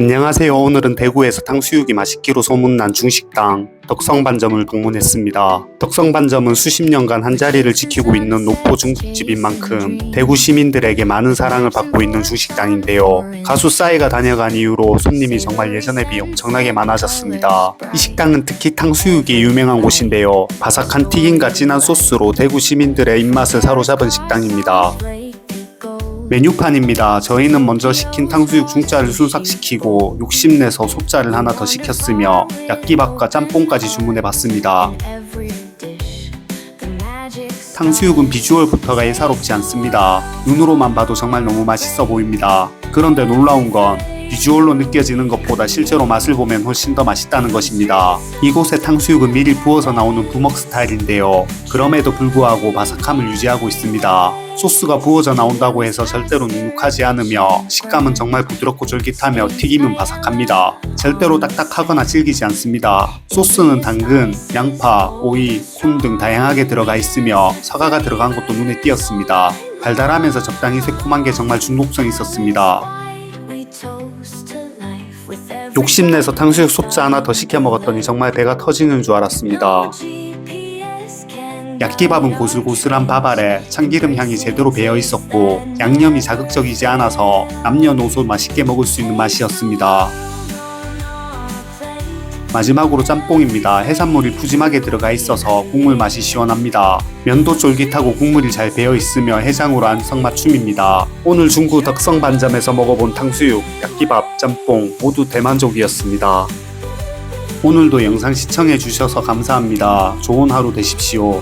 안녕하세요. 오늘은 대구에서 탕수육이 맛있기로 소문난 중식당 덕성반점을 방문했습니다. 덕성반점은 수십 년간 한 자리를 지키고 있는 노포 중국집인 만큼 대구 시민들에게 많은 사랑을 받고 있는 중식당인데요. 가수 싸이가 다녀간 이후로 손님이 정말 예전에 비해 엄청나게 많아졌습니다. 이 식당은 특히 탕수육이 유명한 곳인데요. 바삭한 튀김과 진한 소스로 대구 시민들의 입맛을 사로잡은 식당입니다. 메뉴판입니다. 저희는 먼저 시킨 탕수육 중짜를 순삭시키고 욕심내서 소짜를 하나 더 시켰으며 약기밥과 짬뽕까지 주문해 봤습니다. 탕수육은 비주얼부터가 예사롭지 않습니다. 눈으로만 봐도 정말 너무 맛있어 보입니다. 그런데 놀라운 건 비주얼로 느껴지는 것보다 실제로 맛을 보면 훨씬 더 맛있다는 것입니다. 이곳의 탕수육은 미리 부어서 나오는 부먹 스타일인데요. 그럼에도 불구하고 바삭함을 유지하고 있습니다. 소스가 부어져 나온다고 해서 절대로 눅눅하지 않으며 식감은 정말 부드럽고 쫄깃하며 튀김은 바삭합니다. 절대로 딱딱하거나 질기지 않습니다. 소스는 당근, 양파, 오이, 콘 등 다양하게 들어가 있으며 사과가 들어간 것도 눈에 띄었습니다. 달달하면서 적당히 새콤한 게 정말 중독성 있었습니다. 욕심내서 탕수육 소짜 하나 더 시켜 먹었더니 정말 배가 터지는 줄 알았습니다. 약기밥은 고슬고슬한 밥 아래 참기름 향이 제대로 배어 있었고 양념이 자극적이지 않아서 남녀노소 맛있게 먹을 수 있는 맛이었습니다. 마지막으로 짬뽕입니다. 해산물이 푸짐하게 들어가 있어서 국물 맛이 시원합니다. 면도 쫄깃하고 국물이 잘 배어 있으며 해장으로 안성맞춤입니다. 오늘 중구 덕성 반점에서 먹어본 탕수육, 약기밥, 짬뽕 모두 대만족이었습니다. 오늘도 영상 시청해 주셔서 감사합니다. 좋은 하루 되십시오.